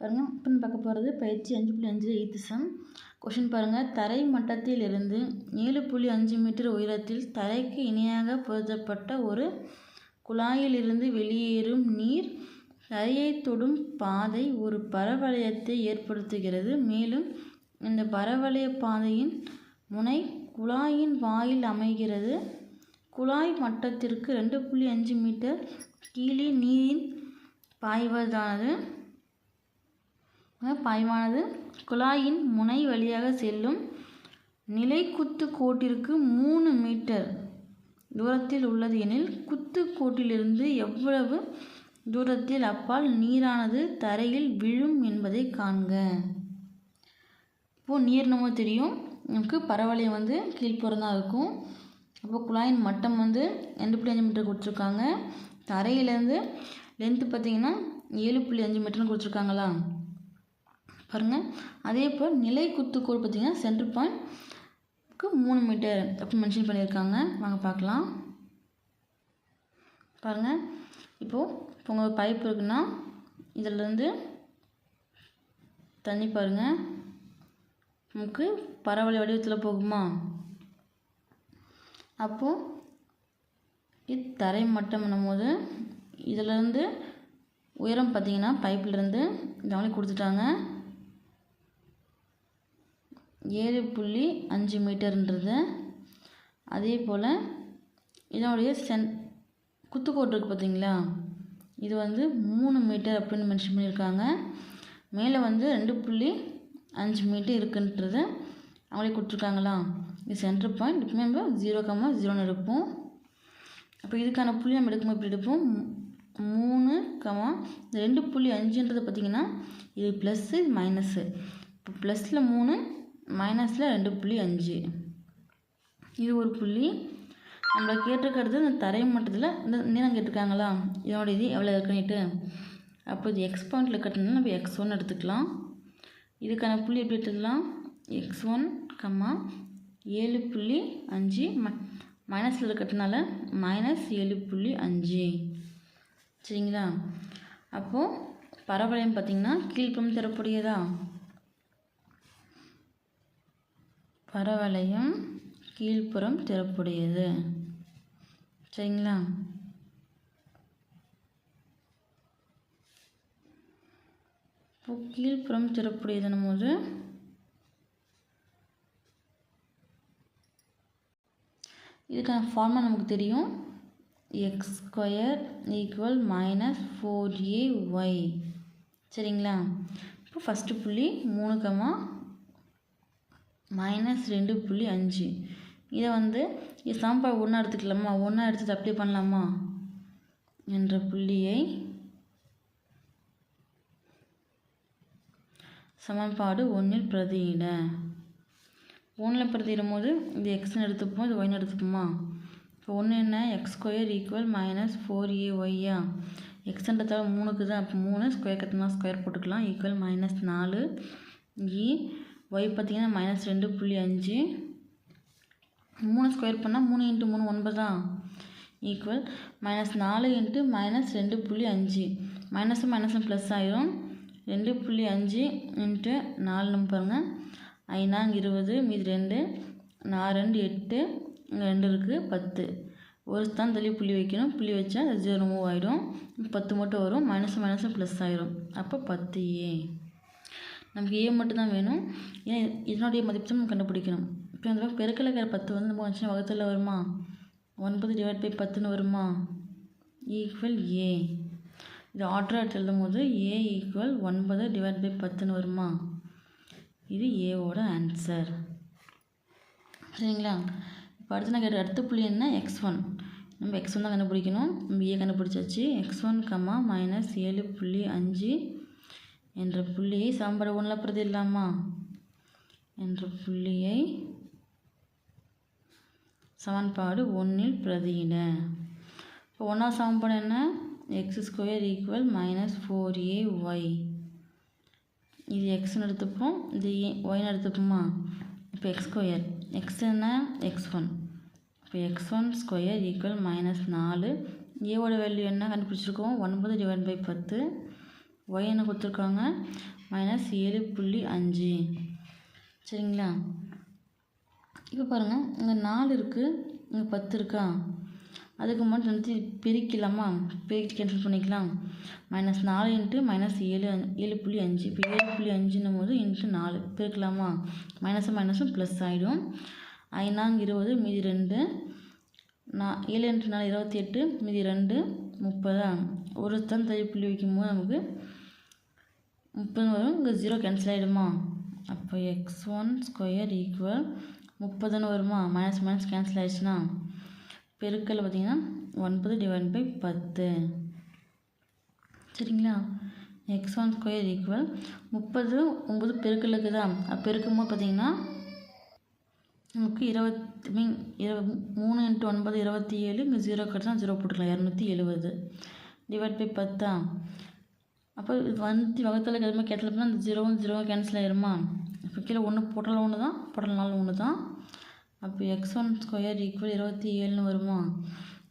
பாருங்கள் இப்போ நம்ம பார்க்க போகிறது பயிற்சி அஞ்சு புள்ளி அஞ்சு எயித்து சம் கொஷின் பாருங்கள் தரை மட்டத்திலிருந்து ஏழு புள்ளி அஞ்சு மீட்டர் உயரத்தில் தரைக்கு இணையாக பொருத்தப்பட்ட ஒரு குழாயிலிருந்து வெளியேறும் நீர் தரையை தொடும் பாதை ஒரு பரவளையத்தை ஏற்படுத்துகிறது. மேலும் இந்த பரவளைய பாதையின் முனை குழாயின் வாயில் அமைகிறது. குழாய் மட்டத்திற்கு ரெண்டு புள்ளி அஞ்சு மீட்டர் கீழே நீரின் பாய்வதானது. பாய்வானது குழாயின் முனை வழியாக செல்லும் நிலைக்குத்து கோட்டிற்கு மூணு மீட்டர் தூரத்தில் உள்ளது எனில் குத்து கோட்டிலிருந்து எவ்வளவு தூரத்தில் அப்பால் நீரானது தரையில் விழும் என்பதை காண்க. இப்போது நீர் நம்ம தெரியும். நமக்கு பரவளையம் வந்து கீழ்ப்புறந்தான் இருக்கும். அப்போ குழாயின் மட்டம் வந்து ரெண்டு புள்ளி அஞ்சு மீட்டர் கொடுத்துருக்காங்க. தரையிலேருந்து லென்த்து பார்த்திங்கன்னா ஏழு புள்ளி அஞ்சு மீட்டர்னு கொடுத்துருக்காங்களா பாருங்கள் அதே போல் நிலை குத்துக்கோள் பார்த்திங்கன்னா சென்டர் பாயிண்ட்க்கு மூணு மீட்டர் அப்படின்னு மென்ஷன் பண்ணியிருக்காங்க. வாங்க பார்க்கலாம். பாருங்கள் இப்போது இப்போ உங்கள் பைப் இருக்குன்னா இதிலேருந்து தண்ணி பாருங்கள் நமக்கு பரவலை வடிவத்தில் போகுமா? அப்போது இது தரை மட்டம் பண்ணும்போது இதிலேருந்து உயரம் பார்த்திங்கன்னா பைப்லேருந்து இந்த கொடுத்துட்டாங்க. ஏழு புள்ளி அஞ்சு மீட்டர்ன்றது. அதே போல் இதனுடைய சென் குத்துக்கோட்டு இருக்குது பார்த்தீங்களா இது வந்து மூணு மீட்டர் அப்படின்னு மென்ஷன் பண்ணியிருக்காங்க. மேலே வந்து ரெண்டு புள்ளி அஞ்சு மீட்டர் இருக்குன்றது அவங்களே கொடுத்துருக்காங்களா? இது சென்டர் பாயிண்ட் இப்போமே நம்ம ஜீரோ கம்மா ஜீரோன்னு எடுப்போம் அப்போ இதுக்கான புள்ளி நம்ம எடுக்கும்போது இப்படி எடுப்போம்? மூணு கமா ரெண்டு புள்ளி அஞ்சுன்றது பார்த்திங்கன்னா இது ப்ளஸ்ஸு இது மைனஸ்ஸு இப்போ ப்ளஸில் மூணு மைனஸில் ரெண்டு புள்ளி அஞ்சு. இது ஒரு புள்ளி. நம்மளை கேட்டிருக்கிறது இந்த தரை மட்டத்தில் இந்த நீளம் கேட்டிருக்காங்களா? இதோட இது எவ்வளோ இருக்குன்னுட்டு. அப்போ இது எக்ஸ் பாயிண்டில் கட்டினா நம்ம எக்ஸ் ஒன் எடுத்துக்கலாம். இதுக்கான புள்ளி எப்படி எடுத்துக்கலாம்? எக்ஸ் ஒன் கம்மா ஏழு புள்ளி அஞ்சு. ம மைனஸில் இருக்கிறதுனால மைனஸ் ஏழு புள்ளி அஞ்சு. சரிங்களா? அப்போது பரவளையம் பார்த்திங்கன்னா கீழ்ப்புறம் தரக்கூடியதா? பரவளையம் கீழ்ப்புறம் திறப்புடையது சரிங்களா? இப்போ கீழ்ப்புறம் திறப்புடையதுன்னும் போது இதுக்கான ஃபார்முலா நமக்கு தெரியும். X square equal minus four a y சரிங்களா? இப்போ ஃபஸ்ட்டு புள்ளி மூணு கமா மைனஸ் ரெண்டு புள்ளி அஞ்சு. இதை வந்து இது சாம்பார் ஒன்றா எடுத்துக்கலாமா? ஒன்றா எடுத்து அப்ளை பண்ணலாமா? என்ற புள்ளியை சமன்பாடு ஒன்றில் பிரதியிட. ஒன்றில் பிரதியிடும் போது இது எக்ஸ்னு எடுத்துப்போம் இது ஒய்னு எடுத்துப்போமா? இப்போ ஒன்று என்ன? X square equal minus four a ஒய்யா எக்ஸ்ன்றதால மூணுக்கு தான் அப்போ மூணு ஸ்கொயர் கட்டினா ஸ்கொயர் போட்டுக்கலாம். ஈக்குவல் மைனஸ் நாலு இ ஒய் பார்த்திங்கன்னா மைனஸ் ரெண்டு புள்ளி அஞ்சு. மூணு ஸ்கொயர் பண்ணால் மூணு இன்ட்டு மூணு ஒன்பதா? ஈக்குவல் மைனஸ் நாலு இன்ட்டு மைனஸ் ரெண்டு புள்ளி அஞ்சு. மைனஸும் மைனஸும் ப்ளஸ் ஆயிரும். ரெண்டு புள்ளி அஞ்சு இன்ட்டு நாலு நம்ம பாருங்கள் ஐநாங்க இருபது மீது ரெண்டு. நாலு ரெண்டு எட்டு. ரெண்டு இருக்குது பத்து. ஒரு தான் தள்ளி புள்ளி வைக்கணும். புள்ளி வச்சா அது ஜீரோ மூவ் ஆகிடும் பத்து மட்டும் வரும். மைனஸ் மைனஸும் ப்ளஸ் ஆயிரும். அப்போ பத்து ஏ நமக்கு ஏ மட்டும் தான் வேணும். ஏன் இதனுடைய மதிப்பு நம்ம கண்டுபிடிக்கணும். இப்போ அந்த பெருக்கலை இருக்கிற பத்து வந்து நம்ம வந்துச்சுன்னா வகுத்தில் வருமா? ஒன்பது டிவைட் பை பத்துன்னு வருமா? ஈக்குவல் ஏ இது ஆர்டர் எடுத்து எழுதும் போது ஏ ஈக்குவல் ஒன்பது டிவைட் பை பத்துன்னு வருமா? இது ஏவோட ஆன்சர் சரிங்களா? இப்போ அடுத்து நான் கேட்ட அடுத்த புள்ளி என்ன? எக்ஸ் ஒன் நம்ம எக்ஸ் ஒன் தான் கண்டுபிடிக்கணும். நம்ம ஏ கண்டுபிடிச்சாச்சு. எக்ஸ் ஒன் கம்மா மைனஸ் ஏழு புள்ளி அஞ்சு என்ற புள்ளியை சாம்பார் ஒன்றில் பிரதி இல்லாமா? என்ற புள்ளியை சமன்பாடு ஒன்றில் பிரதியிட. இப்போ ஒன்றா சமன்பாடு என்ன? X square equal minus four a y இது எக்ஸ்னு எடுத்துப்போம். இது ஏ ஒய்னு எடுத்துப்போமா? இப்போ எக்ஸ் ஸ்கொயர் எக்ஸ் என்ன? எக்ஸ் ஒன் இப்போ x one square equal minus நாலு. ஏவோட வேல்யூ என்ன? கண்டுபிடிச்சிருக்கோம். ஒன்பது டிவைட் பை பத்து. ஒய் என்ன கொடுத்துருக்காங்க? மைனஸ் ஏழு புள்ளி அஞ்சு. சரிங்களா? இப்போ பாருங்கள் இங்கே நாலு இருக்குது இங்கே பத்து இருக்கா? அதுக்கு மட்டும் வந்து பிரிக்கலாமா? பிரிக்க கேன்சல் பண்ணிக்கலாம். மைனஸ் நாலு இன்ட்டு மைனஸ் ஏழு ஏழு புள்ளி அஞ்சு. இப்போ ஏழு புள்ளி அஞ்சுன்னும் போது இன்ட்டு நாலு. பிரிக்கலாமா? மைனஸும் மைனஸும் ப்ளஸ் ஆகிடும் ஐநாங்க இருபது மீதி ரெண்டு. நான் ஏழு இன்ட்டு நாலு இருபத்தி எட்டு மீதி ரெண்டு முப்பதா? ஒரு தான் தை புள்ளி வைக்கும்போது நமக்கு முப்பது வரும் இங்கே ஜீரோ கேன்சல் ஆகிடுமா அப்போ எக்ஸ் ஒன் ஸ்கொயர் ஈக்குவல் முப்பதுன்னு வருமா? மைனஸ் மைனஸ் கேன்சல் ஆகிடுச்சுன்னா பெருக்கல் பார்த்திங்கன்னா ஒன்பது டிவைட் பை பத்து. சரிங்களா? எக்ஸ் ஒன் ஸ்கொயர் ஈக்குவல் முப்பது ஒம்பது பெருக்கலுக்கு தான் பெருக்கும்போது பார்த்திங்கன்னா நமக்கு இருபத்தி மீன் இரு மூணு இன்ட்டு ஒன்பது இருபத்தி ஏழு இங்கே ஜீரோ கிடச்சா ஜீரோ போட்டுக்கலாம். இரநூத்தி எழுபது. டிவைட் பை பத்தா? அப்போ வந்து வகத்தில் எதுவுமே கேட்டல் பண்ணால் அந்த ஜீரோவும் ஜீரோவும் கேன்சல் ஆயிருமா? இப்போ கீழே ஒன்று போட்டாலும் ஒன்று தான் போட்டலனாலும் ஒன்று தான் அப்போ எக்ஸ் ஒன் ஸ்கொயர் ஈக்குவல் இருபத்தி ஏழுன்னு வருமா?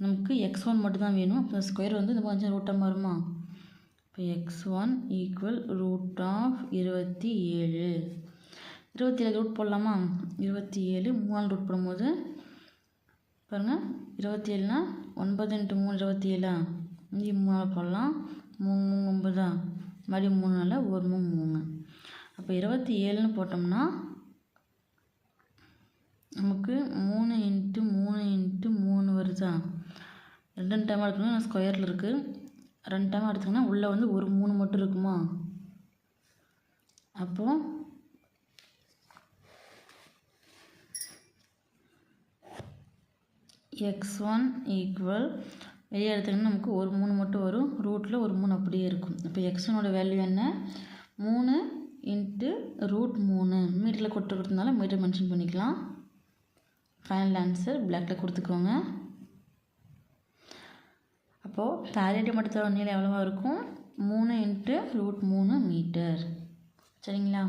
நமக்கு எக்ஸ் ஒன் மட்டும் தான் வேணும். அப்போ ஸ்கொயர் வந்து இந்த கொஞ்சம் ரூட்டாக வருமா? இப்போ x one equal root of இருபத்தி ஏழு. இருபத்தி ஏழு ரூட் போடலாமா? இருபத்தி ஏழு மூணு ரூட் போடும்போது பாருங்கள் இருபத்தி ஏழுனா ஒன்பது இன்ட்டு மூணு இருபத்தி ஏழா? இங்கே மூணு போடலாம். மூணு மூணு தான். மறுபடியும் மூணு நாளில் ஒரு மூணு மூணு. அப்போ இருபத்தி ஏழுன்னு போட்டோம்னா நமக்கு மூணு இன்ட்டு மூணு இன்ட்டு மூணு வருதா? ரெண்டு டைம் எடுத்துக்கணும் ஸ்கொயரில் இருக்குது ரெண்டு டைம் எடுத்திங்கன்னா உள்ளே வந்து ஒரு மூணு மட்டும் இருக்குமா? அப்போது எக்ஸ் ஒன் ஈக்குவல் வெளியே எடுத்தோம்னா நமக்கு ஒரு மூணு மட்டும் வரும். ரூட்டில் ஒரு மூணு அப்படியே இருக்கும். இப்போ எக்ஸனோட வேல்யூ என்ன? மூணு இன்ட்டு ரூட் மூணு. மீட்டரில் கொட்டு கொடுத்ததுனால மீட்டர் மென்ஷன் பண்ணிக்கலாம். ஃபைனல் ஆன்சர் பிளாக்கில் கொடுத்துக்கோங்க. அப்போது தாரியடி மட்டத்தோட நீளம் எவ்வளோவா இருக்கும்? மூணு இன்ட்டு ரூட் மூணு மீட்டர் சரிங்களா?